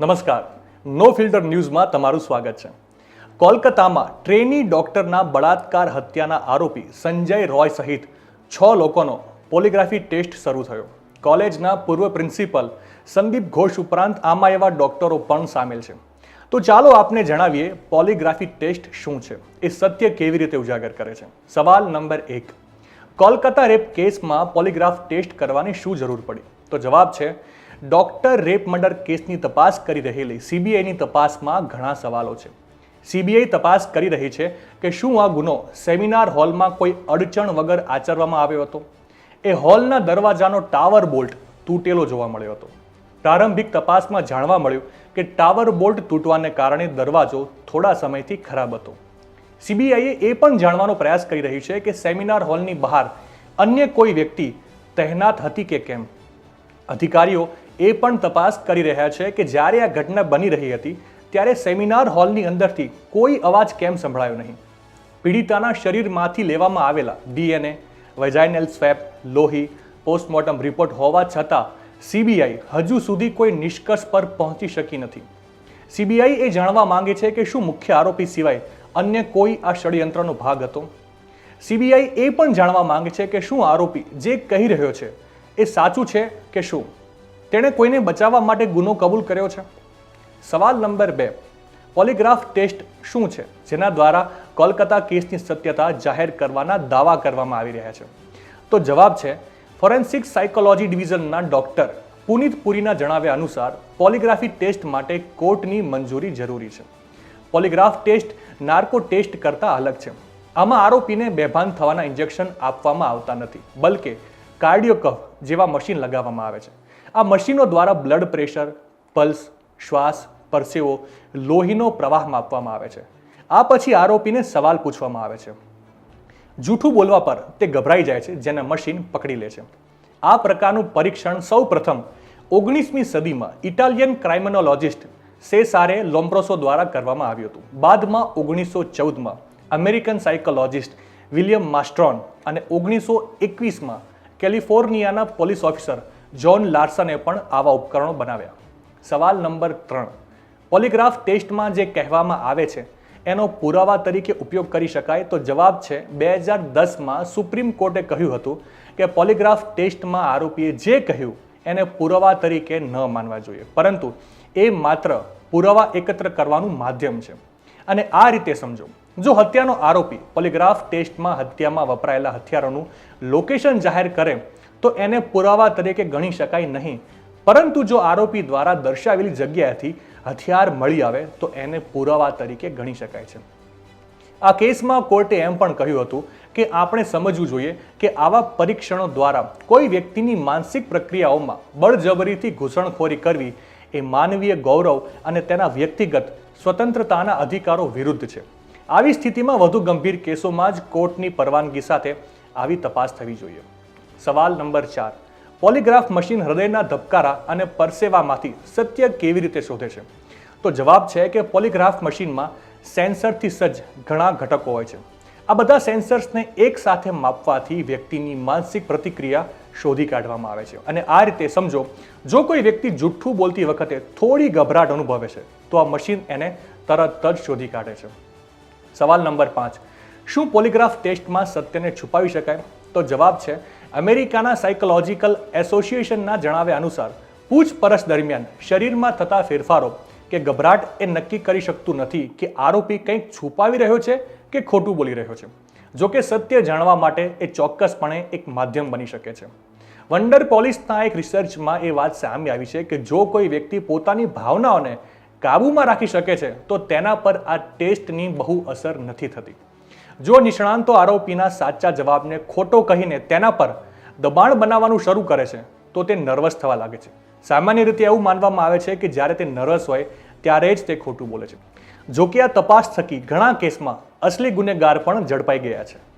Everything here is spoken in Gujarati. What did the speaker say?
નમસ્કાર. નો ફિલ્ટર ન્યૂઝમાં તમારું સ્વાગત છે. કોલકાતામાં ટ્રેની ડોક્ટરના બળાત્કાર હત્યાના આરોપી સંજય રોય સહિત છ લોકોનો પોલિગ્રાફી ટેસ્ટ શરૂ થયો. કોલેજના પૂર્વ પ્રિન્સિપલ સંદીપ ઘોષ ઉપરાંત આમાં એવા ડોક્ટરો પણ સામેલ છે. તો ચાલો આપને જણાવીએ પોલિગ્રાફી ટેસ્ટ શું છે? એ સત્ય કેવી રીતે ઉજાગર કરે છે? સવાલ નંબર એક. કોલકાતા રેપ કેસમાં પોલિગ્રાફ ટેસ્ટ કરવાની શું જરૂર પડી? તો જવાબ છે ડોક્ટર રેપ મર્ડર કેસની તપાસ કરી રહેલી સીબીઆઈની તપાસમાં ઘણા સવાલો છે. સીબીઆઈ તપાસ કરી રહી છે કે શું આ ગુનો સેમિનાર હોલમાં કોઈ અડચણ વગર આચરવામાં આવ્યો હતો? એ હોલના દરવાજાનો ટાવર બોલ્ટ તૂટેલો જોવા મળ્યો હતો. પ્રારંભિક તપાસમાં જાણવા મળ્યું કે ટાવર બોલ્ટ તૂટવાને કારણે દરવાજો થોડા સમયથી ખરાબ હતો. સીબીઆઈએ એ પણ જાણવાનો પ્રયાસ કરી રહી છે કે સેમિનાર હોલની બહાર અન્ય કોઈ વ્યક્તિ તહેનાત હતી કે કેમ? અધિકારીઓ એ પણ તપાસ કરી રહ્યા છે કે જ્યારે આ ઘટના બની રહી હતી, ત્યારે સેમિનાર હોલની અંદરથી કોઈ અવાજ કેમ સંભળાયો નહીં? પીડિતાના શરીરમાંથી લેવામાં આવેલા ડીએનએ, વેજાઇનલ સ્વેપ, લોહી, પોસ્ટમોર્ટમ રિપોર્ટ હોવા છતાં સીબીઆઈ હજુ સુધી કોઈ નિષ્કર્ષ પર પહોંચી શકી નથી. સીબીઆઈ એ જાણવા માંગે છે કે શું મુખ્ય આરોપી સિવાય અન્ય કોઈ આ ષડયંત્રનો ભાગ હતો? સીબીઆઈ એ પણ જાણવા માંગે છે કે શું આરોપી જે કહી રહ્યો છે એ સાચું છે કે શું? તેણે કોઈને બચાવવા માટે ગુનો કબૂલ કર્યો છે? સવાલ નંબર બે. પોલિગ્રાફ ટેસ્ટ શું છે? જેના દ્વારા કોલકાતા કેસની સત્યતા જાહેર કરવાના દાવા કરવામાં આવી રહ્યા છે. તો જવાબ છે, ફોરેન્સિક સાયકોલોજી ડિવિઝનના ડોક્ટર પુનિત પુરીના જણાવ્યા અનુસાર, પોલિગ્રાફી ટેસ્ટ માટે કોર્ટની મંજૂરી જરૂરી છે. પોલિગ્રાફ ટેસ્ટ નાર્કો ટેસ્ટ કરતાં અલગ છે. આમાં આરોપીને બેભાન થવાના ઇન્જેક્શન આપવામાં આવતા નથી, બલકે કાર્ડિયોકફ જેવા મશીન લગાવવામાં આવે છે. આ મશીનો દ્વારા બ્લડ પ્રેશર, પલ્સ, શ્વાસ, પરસેવો, લોહીનો પ્રવાહ માપવામાં આવે છે. આ પછી આરોપીને સવાલ પૂછવામાં આવે છે. જૂઠું બોલવા પર તે ગભરાઈ જાય છે, જેને મશીન પકડી લે છે. આ પ્રકારનું પરીક્ષણ સૌ પ્રથમ ઓગણીસમી સદીમાં ઇટાલિયન ક્રાઇમનોલોજિસ્ટ સેસારે લોમ્બ્રોસો દ્વારા કરવામાં આવ્યું હતું. બાદમાં ઓગણીસો ચૌદમાં અમેરિકન સાયકોલોજિસ્ટ વિલિયમ માસ્ટ્રોન અને ઓગણીસો એકવીસમાં કેલિફોર્નિયાના પોલીસ ઓફિસર જ્હોન લાર્સને પણ આવા ઉપકરણો બનાવ્યા. સવાલ નંબર ત્રણ. પોલિગ્રાફ ટેસ્ટમાં જે કહેવામાં આવે છે, એનો પુરાવા તરીકે ઉપયોગ કરી શકાય તો જવાબ છે, બે હજાર દસમાં સુપ્રીમ કોર્ટે કહ્યું હતું કે પોલિગ્રાફ ટેસ્ટમાં આરોપીએ જે કહ્યું એને પુરાવા તરીકે ન માનવા જોઈએ. પરંતુ એ માત્ર પુરાવા એકત્ર કરવાનું માધ્યમ છે. અને આ રીતે સમજો, જો હત્યાનો આરોપી પોલિગ્રાફ ટેસ્ટમાં હત્યામાં વપરાયેલા હથિયારોનું લોકેશન જાહેર કરે તો એને પુરાવા તરીકે ગણી શકાય નહીં. પરંતુ જો આરોપી દ્વારા દર્શાવેલી જગ્યાએથી હથિયાર મળી આવે, તો એને પુરાવા તરીકે ગણી શકાય છે. આ કેસમાં કોર્ટે એમ પણ કહ્યું હતું કે આપણે સમજવું જોઈએ કે આવા પરીક્ષણો દ્વારા કોઈ વ્યક્તિની માનસિક પ્રક્રિયાઓમાં બળજબરીથી ઘૂસણખોરી કરવી એ માનવીય ગૌરવ અને તેના વ્યક્તિગત સ્વતંત્રતાના અધિકારો વિરુદ્ધ છે. આવી સ્થિતિમાં વધુ ગંભીર કેસોમાં જ કોર્ટની પરવાનગી સાથે આવી તપાસ થવી જોઈએ. સવાલ નંબર ચાર. પોલીગ્રાફ મશીન હૃદયના ધબકારા અને પરસેવામાંથી સત્ય કેવી રીતે શોધે છે? તો જવાબ છે કે પોલીગ્રાફ મશીનમાં સેન્સરથી સજ્જ ઘણા ઘટકો હોય છે. આ બધા સેન્સર્સને એક સાથે માપવાથી વ્યક્તિની માનસિક પ્રતિક્રિયા શોધી કાઢવામાં આવે છે. અને આ રીતે સમજો, જો કોઈ વ્યક્તિ જુઠ્ઠું બોલતી વખતે થોડી ગભરાટ અનુભવે છે, તો આ મશીન એને તરત જ શોધી કાઢે છે. સવાલ નંબર પાંચ. શું પોલિગ્રાફ ટેસ્ટમાં સત્યને છુપાવી શકાય? તો જવાબ છે, અમેરિકાના સાયકોલોજીકલ એસોસિએશનના જણાવ્યા અનુસાર, પૂછપરછ દરમિયાન શરીરમાં થતા ફેરફારો કે ગભરાટ એ નક્કી કરી શકતું નથી કે આરોપી કંઈક છુપાવી રહ્યો છે કે ખોટું બોલી રહ્યો છે. જો કે સત્ય જાણવા માટે એ ચોક્કસપણે એક માધ્યમ બની શકે છે. વંડર પોલીસના એક રિસર્ચમાં એ વાત સામે આવી છે કે જો કોઈ વ્યક્તિ પોતાની ભાવનાઓને કાબૂમાં રાખી શકે છે, તો તેના પર આ ટેસ્ટની બહુ અસર નથી થતી. જો નિષ્ણાંતો આરોપીના સાચા જવાબને ખોટો કહીને તેના પર દબાણ બનાવવાનું શરૂ કરે છે, તો તે નર્વસ થવા લાગે છે. સામાન્ય રીતે એવું માનવામાં આવે છે કે જ્યારે તે નર્વસ હોય, ત્યારે જ તે ખોટું બોલે છે. જો કે આ તપાસ થકી ઘણા કેસમાં અસલી ગુનેગાર પણ ઝડપાઈ ગયા છે.